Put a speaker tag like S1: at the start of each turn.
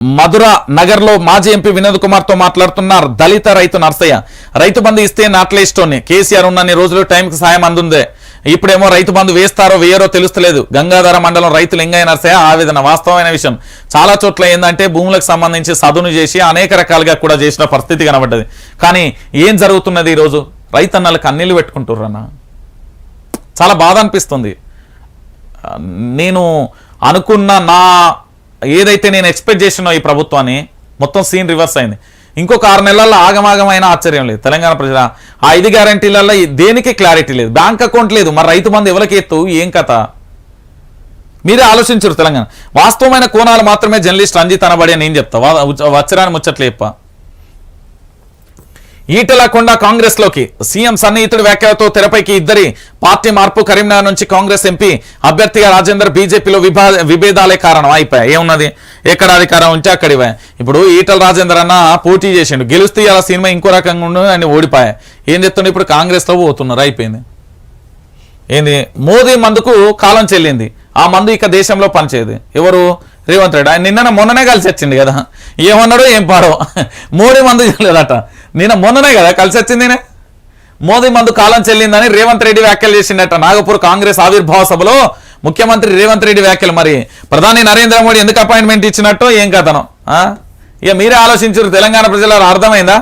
S1: మధుర నగర్లో మాజీ ఎంపీ వినోద్ కుమార్తో మాట్లాడుతున్నారు దళిత రైతు నర్సయ్య. రైతు బంధు ఇస్తే నాట్లేస్తోని కేసీఆర్ ఉన్నన్ని రోజులు టైంకి సాయం అందుందే. ఇప్పుడేమో రైతు బంధు వేస్తారో వేయరో తెలుస్తలేదు. గంగాధర మండలం రైతు లింగయ్య నర్సయ్య ఆవేదన వాస్తవమైన విషయం. చాలా చోట్ల ఏంటంటే భూములకు సంబంధించి సదును చేసి అనేక రకాలుగా కూడా చేసిన పరిస్థితి కనబడ్డది. కానీ ఏం జరుగుతున్నది ఈరోజు? రైతన్నలకు అన్నిలు పెట్టుకుంటుర్రన్నా. చాలా బాధ అనిపిస్తుంది. నేను అనుకున్న నా ఏదైతే నేను ఎక్స్పెక్ట్ చేసినో ఈ ప్రభుత్వాన్ని మొత్తం సీన్ రివర్స్ అయింది. ఇంకొక ఆరు నెలల్లో ఆగమాగమైన ఆశ్చర్యం లేదు. తెలంగాణ ప్రజల ఆ ఐదు గ్యారంటీలలో దేనికి క్లారిటీ లేదు. బ్యాంక్ అకౌంట్ లేదు. మరి రైతు మంది ఎవరికి ఎత్తు? ఏం కథ? మీరే ఆలోచించరు తెలంగాణ. వాస్తవమైన కోణాలు మాత్రమే జర్నలిస్ట్ రంజిత్ అనబడి నేను చెప్తా. వచ్చరాని ముచ్చట్లు ఈటల కొండ కాంగ్రెస్లోకి సీఎం సన్నిహితుడి వ్యాఖ్యలతో తెరపైకి ఇద్దరి పార్టీ మార్పు కరీంనగర్ నుంచి కాంగ్రెస్ ఎంపీ అభ్యర్థిగా రాజేందర్ బీజేపీలో విభేదాలే కారణం. అయిపోయాయి ఏమున్నది? ఎక్కడ అధికారం ఉంటే అక్కడ ఇప్పుడు ఈటల రాజేందర్ అన్న పోటీ చేసిండు. గెలిస్తే అలా సినిమా ఇంకో రకంగా ఉండు అని ఓడిపోయా. ఏం చెప్తుండే ఇప్పుడు కాంగ్రెస్లో పోతున్నారు. అయిపోయింది. ఏంది? మోదీ మందుకు కాలం చెల్లింది. ఆ మందు ఇక దేశంలో పనిచేయదు. ఎవరు? రేవంత్ రెడ్డి. ఆయన నిన్న మొన్ననే కలిసి వచ్చింది కదా. ఏమన్నాడో ఏం పాడో. మోడీ మందు చెల్లలేదట నిన్న మొన్ననే కదా కలిసి వచ్చింది నేనే మోదీ మందు కాలం చెల్లిందని రేవంత్ రెడ్డి వ్యాఖ్యలు చేసిండట. నాగపూర్ కాంగ్రెస్ ఆవిర్భావ సభలో ముఖ్యమంత్రి రేవంత్ రెడ్డి వ్యాఖ్యలు మరి. ప్రధాని నరేంద్ర మోడీ ఎందుకు అపాయింట్మెంట్ ఇచ్చినట్టు ఏం కథనం? ఇక మీరే ఆలోచించారు తెలంగాణ ప్రజల అర్థమైందా?